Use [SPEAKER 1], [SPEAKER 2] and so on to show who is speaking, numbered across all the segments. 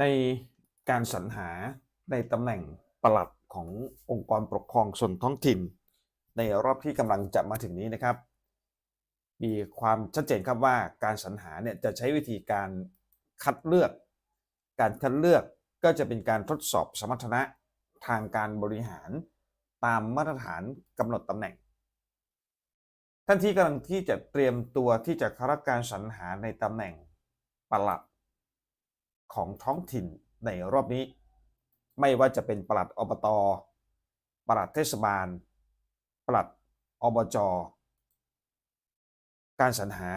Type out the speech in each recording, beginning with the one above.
[SPEAKER 1] ในการสรรหาในตำแหน่งปลัดขององค์กรปกครองส่วนท้องถิ่น ในรอบที่กำลังจะมาถึงนี้นะครับ มีความชัดเจนครับว่าการสรรหาเนี่ยจะใช้วิธีการคัดเลือก การคัดเลือกก็จะเป็นการทดสอบสมรรถนะทางการบริหารตามมาตรฐานกำหนดตำแหน่ง ท่านที่กำลังที่จะเตรียมตัวที่จะเข้ารับการสรรหาในตำแหน่งปลัด ของท้องถิ่นในรอบนี้ ไม่ว่าจะเป็นปลัดอบตปลัดเทศบาล ปลัดอบจ การสรรหา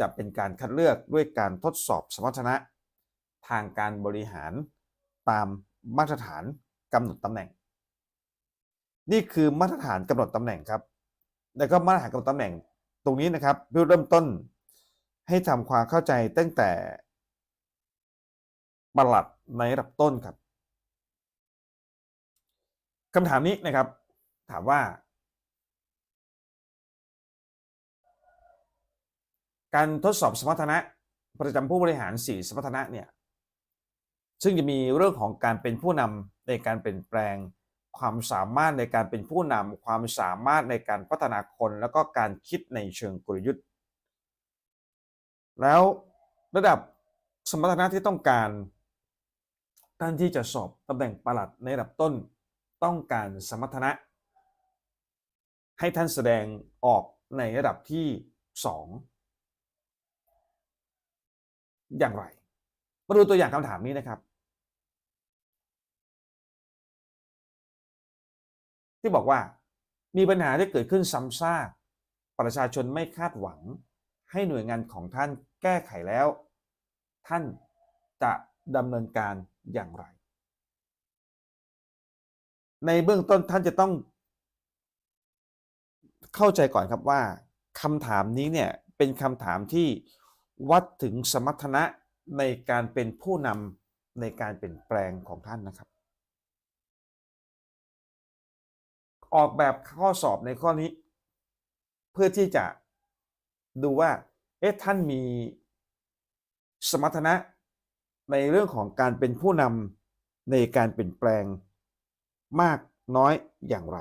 [SPEAKER 1] จะเป็นการคัดเลือกด้วยการทดสอบสมรรถนะ ทางการบริหารตามมาตรฐานกำหนดตำแหน่ง นี่คือมาตรฐานกำหนดตำแหน่งครับ แล้วก็มาตรฐานกำหนดตำแหน่งตรงนี้นะครับเริ่มต้นให้ทำความเข้าใจตั้งแต่ ปลัดในระดับต้นครับคำถามนี้นะครับ ถามว่า การทดสอบสมรรถนะประจำผู้บริหาร 4 สมรรถนะเนี่ยซึ่งจะมีเรื่องของการเป็นผู้นำในการเปลี่ยนแปลง ความสามารถในการเป็นผู้นำความสามารถในการพัฒนาคนแล้วก็การคิดในเชิงกลยุทธ์ แล้วระดับสมรรถนะที่ต้องการ ท่านที่จะสอบตำแหน่งประหลัดในระดับต้นต้องการสมรรถนะ ให้ท่านแสดงออกในระดับที่ 2 อย่างไร มาดูตัวอย่างคำถามนี้นะครับ ที่บอกว่ามีปัญหาที่เกิดขึ้นซ้ำซากประชาชนไม่คาดหวังให้หน่วยงานของท่านแก้ไขแล้ว ท่านจะดำเนินการ อย่างไร ในเบื้องต้นท่านจะต้อง เข้าใจก่อนครับว่าคำถามนี้เนี่ยเป็นคำถามที่วัดถึงสมรรถนะในการเป็นผู้นำในการเปลี่ยนแปลงของท่านนะครับ ออกแบบข้อสอบในข้อนี้ เพื่อที่จะดูว่า เอ๊ะท่านมีสมรรถนะ ในเรื่องของการเป็นผู้นำในการเปลี่ยนแปลงมากน้อยอย่างไร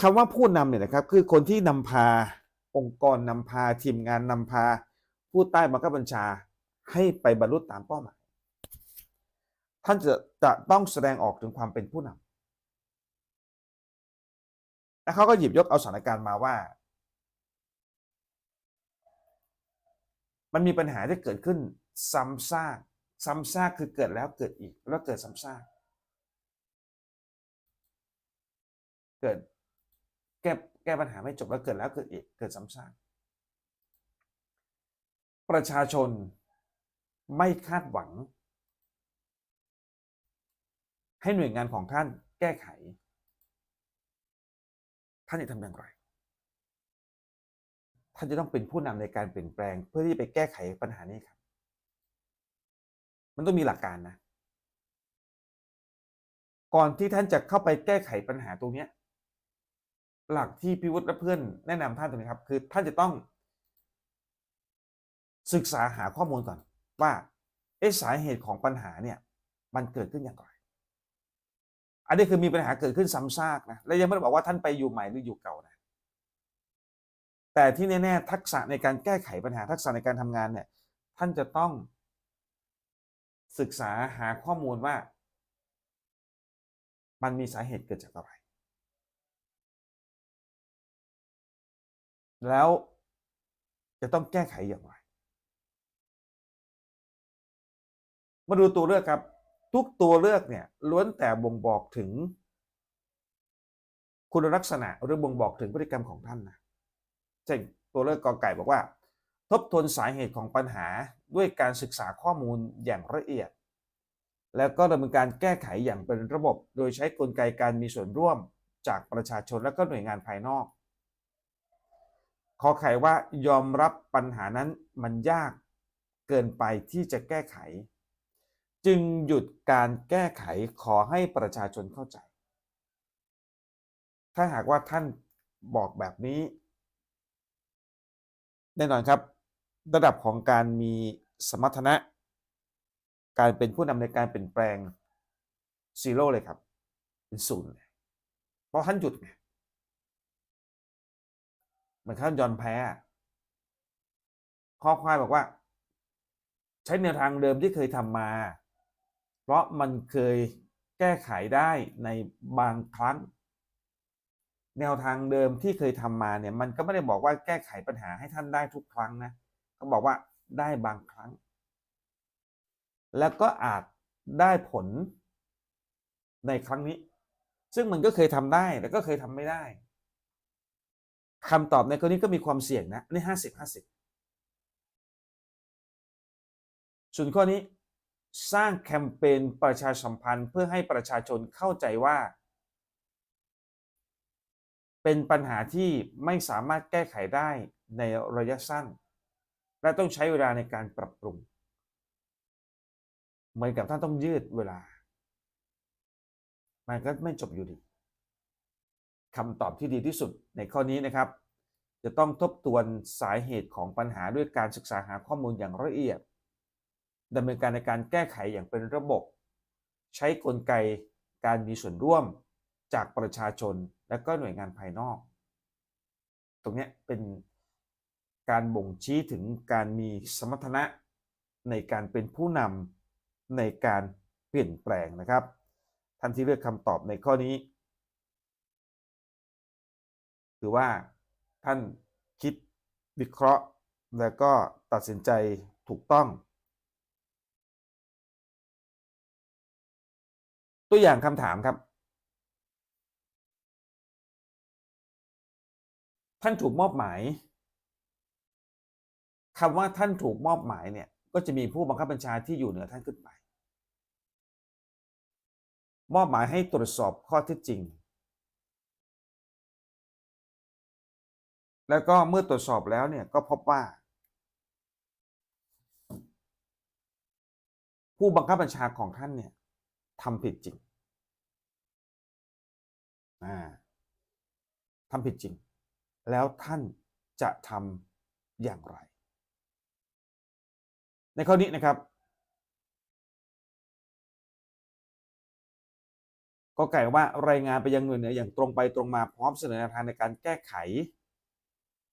[SPEAKER 1] คำว่าผู้นำเนี่ยนะครับคือคนที่นำพาองค์กรนำพาทีมงานนำพา ผู้ใต้บังคับบัญชาให้ไปบรรลุตามเป้าหมาย ท่านจะจะต้องแสดงออกถึงความเป็นผู้นำและเขาก็หยิบยกเอาสถานการณ์มาว่า มันมีปัญหาที่เกิดขึ้น ซ้ำซากซ้ำซากคือเกิดแล้วเกิดอีก แล้วเกิดซ้ำซากเกิดแก้แก้ปัญหาไม่จบแล้วเกิดแล้วเกิดอีกเกิดซ้ำซากประชาชนไม่คาดหวัง ให้หน่วยงานของท่านแก้ไข ท่านจะทำอย่างไร ท่านจะต้องเป็นผู้นำในการเปลี่ยนแปลงเพื่อที่ไปแก้ไขปัญหานี้ครับ มันต้องมีหลักการนะ ก่อนที่ท่านจะเข้าไปแก้ไขปัญหาตรงนี้หลักที่พิวุฒิและเพื่อนแนะนำท่านตรงนี้ครับ คือท่านจะต้อง ศึกษาหาข้อมูลก่อน ว่าเอสาเหตุของปัญหาเนี่ย มันเกิดขึ้นอย่างไร อันนี้คือมีปัญหาเกิดขึ้นซ้ำซากนะและยังไม่ได้บอกว่าท่านไปอยู่ใหม่หรืออยู่เก่านะแต่ที่แน่ๆทักษะในการแก้ไขปัญหาทักษะในการทำงานเนี่ย ท่านจะต้อง ศึกษาหาข้อมูลว่า มันมีสาเหตุเกิดจากอะไร แล้วจะต้องแก้ไขอย่างไร มาดูตัวเลือกครับ ทุกตัวเลือกเนี่ยล้วนแต่บ่งบอกถึง คุณลักษณะหรือบ่งบอกถึงพฤติกรรมของท่านนะเช่นตัวเลือกกอไก่บอกว่า บทวนสาเหตุของปัญหาด้วยการศึกษาข้อมูลอย่างละเอียด แล้วก็ดำเนินการแก้ไขอย่างเป็นระบบ โดยใช้กลไกการมีส่วนร่วมจากประชาชนและก็หน่วยงานภายนอก ขอไขว่ายอมรับปัญหานั้นมันยากเกินไปที่จะแก้ไข จึงหยุดการแก้ไขขอให้ประชาชนเข้าใจ ถ้าหากว่าท่านบอกแบบนี้ แน่นอนครับ ระดับของการมีสมรรถนะ การเป็นผู้นำในการเปลี่ยนแปลงซีโร่เลยครับ เป็นศูนย์เพราะท่านหยุดไงเหมือนท่านยอนแพ้ข้อควายบอกว่า ใช้แนวทางเดิมที่เคยทำมา เพราะมันเคยแก้ไขได้ในบางครั้ง แนวทางเดิมที่เคยทำมาเนี่ย มันก็ไม่ได้บอกว่าแก้ไขปัญหาให้ท่านได้ทุกครั้งนะ เขาบอกว่าได้บางครั้ง แล้วก็อาจได้ผลในครั้งนี้ ซึ่งมันก็เคยทำได้แล้วก็เคยทำไม่ได้คำตอบในกรณีก็มีความเสี่ยงนะนี่ห้าสิบห้าสิบส่วนข้อนี้สร้างแคมเปญประชาสัมพันธ์เพื่อให้ประชาชนเข้าใจว่า เป็นปัญหาที่ไม่สามารถแก้ไขได้ในระยะสั้น และต้องใช้เวลาในการปรับปรุง เหมือนกับท่านต้องยืดเวลา มันก็ไม่จบอยู่ดีคำตอบที่ดีที่สุดในข้อนี้นะครับ จะต้องทบทวนสาเหตุของปัญหาด้วยการศึกษาหาข้อมูลอย่างละเอียดดำเนินการในการแก้ไขอย่างเป็นระบบ ใช้กลไกการมีส่วนร่วมจากประชาชนและก็หน่วยงานภายนอก ตรงนี้เป็น การบ่งชี้ถึงการมีสมรรถนะในการเป็นผู้นำในการเปลี่ยนแปลงนะครับ ท่านที่เลือกคำตอบในข้อนี้ถือว่าท่านคิดวิเคราะห์แล้วก็ตัดสินใจถูกต้อง ตัวอย่างคำถามครับ ท่านถูกมอบหมาย คำว่าท่านถูกมอบหมายเนี่ย ก็จะมีผู้บังคับบัญชาที่อยู่เหนือท่านขึ้นไป มอบหมายให้ตรวจสอบข้อเท็จจริง แล้วก็เมื่อตรวจสอบแล้วเนี่ยก็พบว่า ผู้บังคับบัญชาของท่านเนี่ยทำผิดจริงทำผิดจริง แล้วท่านจะทำอย่างไร ในข้อนี้นะครับก็ไก่ว่ารายงานไปยังหน่วยเหนืออย่างตรงไปตรงมาพร้อมเสนอแนวทางในการแก้ไข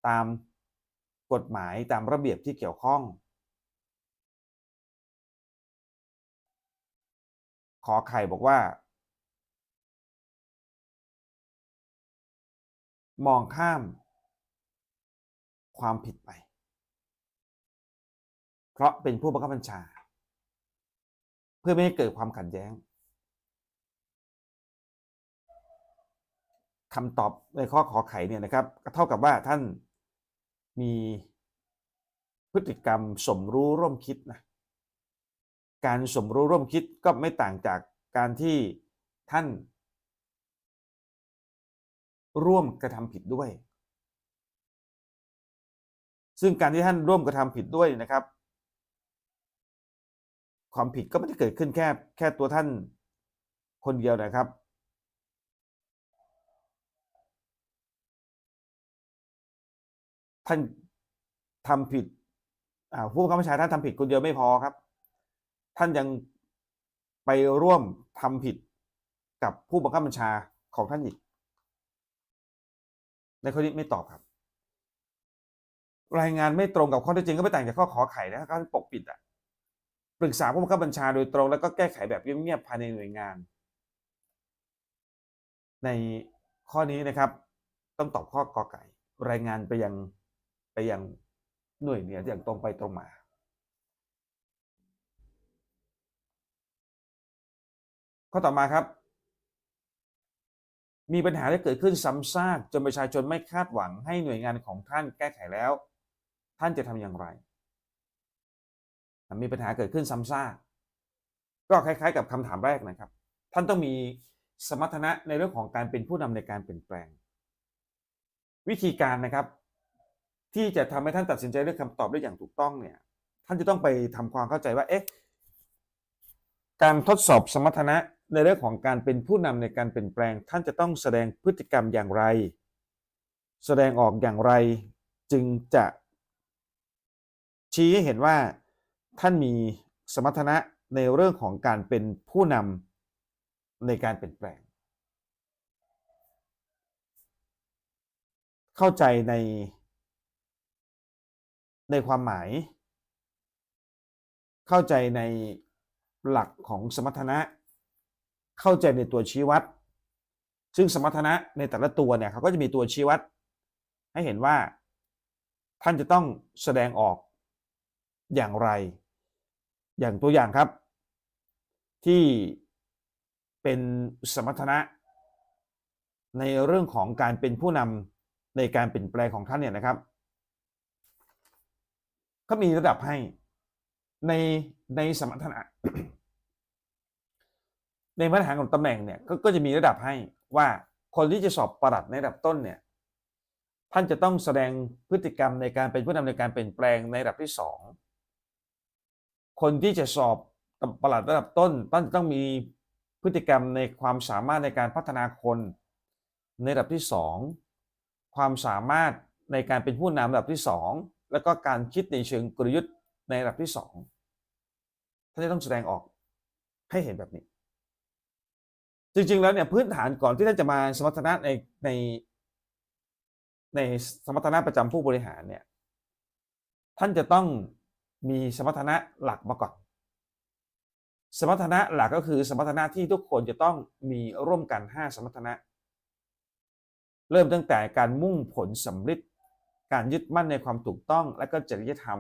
[SPEAKER 1] ตามกฎหมายตามระเบียบที่เกี่ยวข้อง ขอไข่บอกว่า มองข้ามความผิดไป ราะเป็นผู้บังคับบัญชา เพื่อไม่ให้เกิดความขัดแย้งคำตอบในข้อขอไขเนี่ยนะครับ ก็เท่ากับว่าท่านมีพฤติกรรมสมรู้ร่วมคิดนะการสมรู้ร่วมคิดก็ไม่ต่างจากการที่ท่าน ร่วมกระทำผิดด้วย ซึ่งการที่ท่านร่วมกระทำผิดด้วยนะครับ ความผิดก็ไม่ได้เกิดขึ้นแค่แค่ตัวท่านคนเดียวนะครับ ท่านทำผิดผู้บังคับบัญชาท่านทำผิดคนเดียวไม่พอครับ ท่านยังไปร่วมทำผิดกับผู้บังคับบัญชาของท่านอีก ในข้อนี้ไม่ตอบครับ รายงานไม่ตรงกับข้อเท็จจริงก็ไม่ต่างจากข้อขอไขนะก็ปกปิดอะ ปรึกษาผู้บังคับบัญชาโดยตรง แล้วก็แก้ไขแบบเงียบๆภายในหน่วยงาน ในข้อนี้นะครับ ต้องตอบข้อกอไก่ รายงานไปยังไปยังหน่วยเนี่ยอย่างตรงไปตรงมาข้อต่อมาครับ มีปัญหาที่เกิดขึ้นซ้ำซากจนประชาชนไม่คาดหวังให้หน่วยงานของท่านแก้ไขแล้ว ท่านจะทำอย่างไร มีปัญหาเกิดขึ้นซ้ำซากก็คล้าย ๆ กับคำถามแรกนะครับ ท่านต้องมีสมรรถนะในเรื่องของการเป็นผู้นำในการเปลี่ยนแปลง วิธีการนะครับ ที่จะทำให้ท่านตัดสินใจเลือกคำตอบได้อย่างถูกต้องเนี่ย ท่านจะต้องไปทำความเข้าใจว่าเอ๊ะการทดสอบสมรรถนะในเรื่องของการเป็นผู้นำในการเปลี่ยนแปลง ท่านจะต้องแสดงพฤติกรรมอย่างไร แสดงออกอย่างไรจึงจะชี้ให้เห็นว่า ท่านมีสมรรถนะในเรื่องของการเป็นผู้นำในการเปลี่ยนแปลง เข้าใจในในความหมาย เข้าใจในหลักของสมรรถนะ เข้าใจในตัวชี้วัด ซึ่งสมรรถนะในแต่ละตัวเนี่ยเขาก็จะมีตัวชี้วัด ให้เห็นว่าท่านจะต้องแสดงออกอย่างไร อย่างตัวอย่างครับ ที่เป็นสมรรถนะ ในเรื่องของการเป็นผู้นำในการเปลี่ยนแปลงของท่านเนี่ยนะครับเขามีระดับให้ในในสมรรถนะในมาตรฐานของตำแหน่งเนี่ยก็ก็จะมีระดับให้ว่าคนที่จะสอบประหลัดในระดับต้นเนี่ยท่านจะต้องแสดงพฤติกรรมในการเป็นผู้นำในการเปลี่ยนแปลงในระดับที่สอง คนที่จะสอบประหลัดระดับต้นต้องต้องมีพฤติกรรมในความสามารถในการพัฒนาคน ในระดับที่สองความสามารถในการเป็นผู้นำระดับที่สองแล้วก็การคิดในเชิงกลยุทธ์ในระดับที่สองท่านจะต้องแสดงออกให้เห็นแบบนี้ จริงๆแล้วเนี่ยพื้นฐานก่อนที่ท่านจะมาสมรรถนะในในในสมรรถนะประจำผู้บริหารเนี่ยท่านจะต้อง มีสมรรถนะหลักมาก่อนสมรรถนะหลักก็คือสมรรถนะที่ทุกคนจะต้องมีร่วมกัน 5 สมรรถนะ เริ่มตั้งแต่การมุ่งผลสำลิดการยึดมั่นในความถูกต้อง และก็จริยธรรม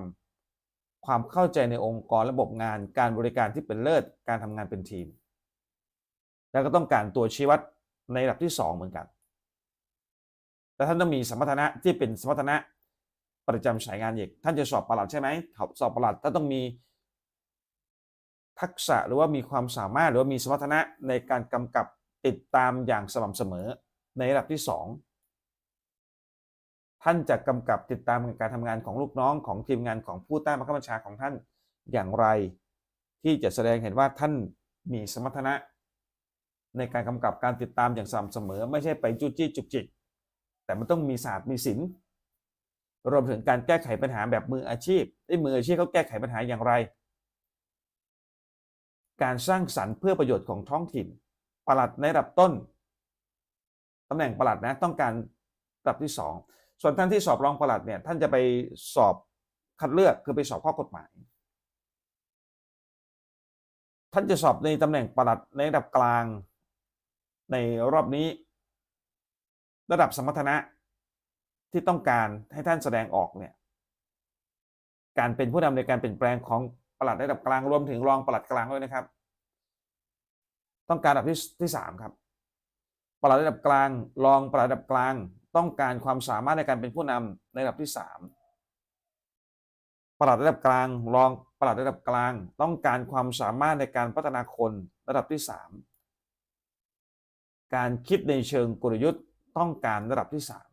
[SPEAKER 1] ความเข้าใจในองค์กรระบบงาน การบริการที่เป็นเลิศการทำงานเป็นทีม แล้วก็ต้องการตัวชี้วัดในระดับที่ 2 เหมือนกัน แต่ท่านต้องมีสมรรถนะที่เป็นสมรรถนะ ประจำสายงานเอกท่านจะสอบประหลัดใช่ไหมสอบประหลัดท่าต้องมีทักษะหรือว่ามีความสามารถหรือว่ามีสมรรถนะในการกำกับติดตามอย่างสม่ำเสมอในระดับที่ 2 ท่านจะกำกับติดตามการทำงานของลูกน้องของทีมงานของผู้ใต้บังคับบัญชาของท่านอย่างไร ที่จะแสดงเห็นว่าท่านมีสมรรถนะในการกำกับการติดตามอย่างสม่ำเสมอ ไม่ใช่ไปจุจี้จุกจิกแต่มันต้องมีศาสตร์มีศิลป์ รวมถึงการแก้ไขปัญหาแบบมืออาชีพไอ้มืออาชีพเขาแก้ไขปัญหาอย่างไร การสร้างสรรค์เพื่อประโยชน์ของท้องถิ่น ปลัดในระดับต้นตำแหน่งปลัดนะต้องการระดับที่ 2 ส่วนท่านที่สอบรองปลัดเนี่ยท่านจะไปสอบคัดเลือกคือไปสอบข้อกฎหมาย ท่านจะสอบในตำแหน่งปลัดในระดับกลางในรอบนี้ ระดับสมรรถนะ ที่ต้องการให้ท่านแสดงออกเนี่ยการเป็นผู้นำในการเปลี่ยนแปลงของปลัดระดับกลางรวมถึงรองปลัดกลางด้วยนะครับ ต้องการระดับที่ที่สามครับปลัดระดับกลาง รองปลัดระดับกลาง ต้องการความสามารถในการเป็นผู้นำในระดับที่สามปลัดระดับกลาง รองปลัดระดับกลาง ต้องการความสามารถในการพัฒนาคนระดับที่สามการคิดในเชิงกลยุทธ์ต้องการระดับที่สาม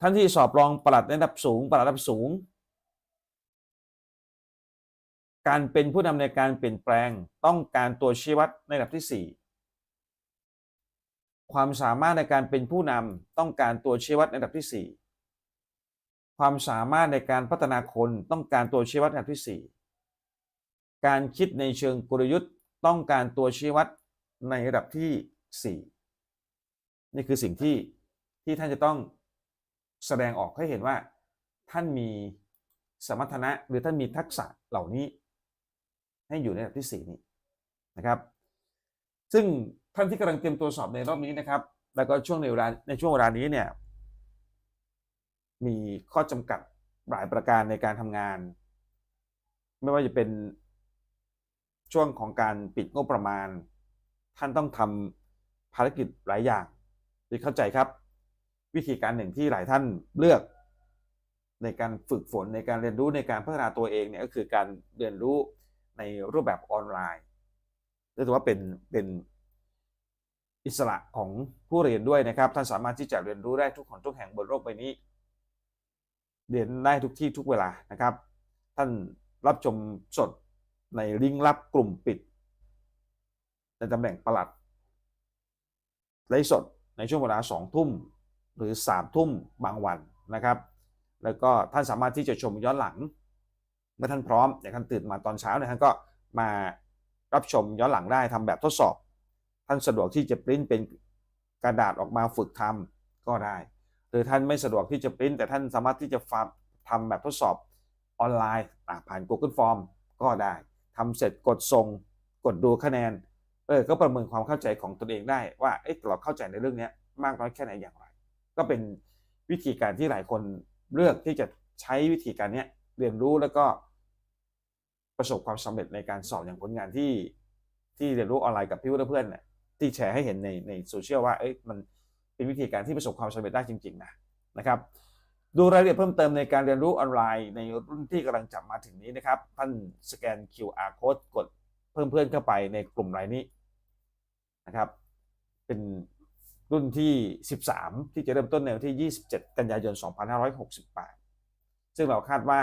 [SPEAKER 1] ท่านที่สอบรองปลัดระดับสูงปลัดระดับสูง การเป็นผู้นำในการเปลี่ยนแปลงต้องการตัวชี้วัดในระดับที่ 4 ความสามารถในการเป็นผู้นำต้องการตัวชี้วัดในระดับที่ 4 ความสามารถในการพัฒนาคนต้องการตัวชี้วัดในระดับที่ 4 การคิดในเชิงกลยุทธ์ต้องการตัวชี้วัดในระดับที่ 4 นี่คือสิ่งที่ที่ท่านจะต้อง แสดงออกให้เห็นว่าท่านมีสมรรถนะหรือท่านมีทักษะเหล่านี้ ให้อยู่ในระดับที่สี่นี้นะครับ ซึ่งท่านที่กำลังเตรียมตัวสอบในรอบนี้นะครับ แล้วก็ช่วงในเวลาในช่วงเวลานี้เนี่ยมีข้อจำกัดหลายประการในการทำงาน ไม่ว่าจะเป็นช่วงของการปิดงบประมาณ ท่านต้องทำภารกิจหลายอย่างที่เข้าใจครับ วิธีการหนึ่งที่หลายท่านเลือก ในการฝึกฝนในการเรียนรู้ในการพัฒนาตัวเองเนี่ยก็คือการเรียนรู้ในรูปแบบออนไลน์เรียกว่าเป็นเป็นอิสระของผู้เรียนด้วยนะครับ ท่านสามารถที่จะเรียนรู้ได้ทุกคนทุกแห่งบนโลกใบนี้ เรียนได้ทุกที่ทุกเวลานะครับ ท่านรับชมสดในลิงก์ลับกลุ่มปิดในตำแหน่งประหลัดไลฟ์สดในช่วงเวลาสองทุ่ม หรือ3ทุ่มบางวันนะครับ แล้วก็ท่านสามารถที่จะชมย้อนหลัง เมื่อท่านพร้อมอย่างท่านตื่นมาตอนเช้าเนี่ยท่านก็มารับชมย้อนหลังได้ทำแบบทดสอบ ท่านสะดวกที่จะปริ้นเป็นกระดาษออกมาฝึกทำก็ได้ หรือท่านไม่สะดวกที่จะปริ้น แต่ท่านสามารถที่จะฟาร์มทำแบบทดสอบออนไลน์ผ่าน Google Form ก็ได้ทำเสร็จกดส่งกดดูคะแนนเออก็ประเมินความเข้าใจของตนเองได้ว่าเอ๊ะเราเข้าใจในเรื่องนี้มากน้อยแค่ไหนอย่างไร ก็เป็นวิธีการที่หลายคนเลือกที่จะใช้วิธีการนี้เรียนรู้แล้วก็ประสบความสำเร็จในการสอบอย่างผลงานที่ที่เรียนรู้ออนไลน์กับพี่เพื่อนๆเนี่ยที่แชร์ให้เห็นในในโซเชียลว่าเอ้ยมันเป็นวิธีการที่ประสบความสำเร็จได้จริงๆนะนะครับดูรายละเอียดเพิ่มเติมในการเรียนรู้ออนไลน์ในรุ่นที่กำลังจับมาถึงนี้นะครับ ท่านสแกน QR code กดเพิ่มเพื่อนเข้าไปในกลุ่มรายนี้นะครับ เป็น รุ่นที่ 13 ที่จะเริ่มต้นในวันที่ 27 กันยายน 2568 ซึ่งเราคาดว่า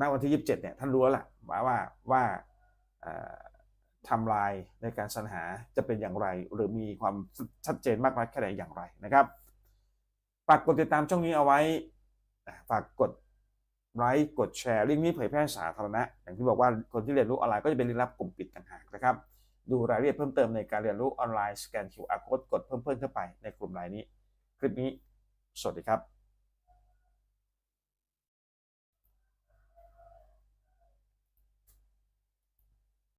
[SPEAKER 1] ณวันที่ 27 เนี่ยท่านรู้แล้วล่ะว่าว่าว่าทำลายในการสรรหาจะเป็นอย่างไร หรือมีความชัดเจนมากน้อยแค่ไหนอย่างไรนะครับฝากกดติดตามช่องนี้เอาไว้ฝากกดไลค์กดแชร์ลิงก์นี้เผยแพร่สาธารณะ อย่างที่บอกว่าคนที่เรียนรู้ออนไลน์ก็จะเป็นลิงก์ลับกลุ่มปิดต่างหากนะครับ ดูรายละเอียดเพิ่มเติมในการเรียนรู้ออนไลน์สแกน QR code กดเพิ่มเพิ่มเข้าไปในกลุ่มไลน์นี้ คลิปนี้ สวัสดีครับ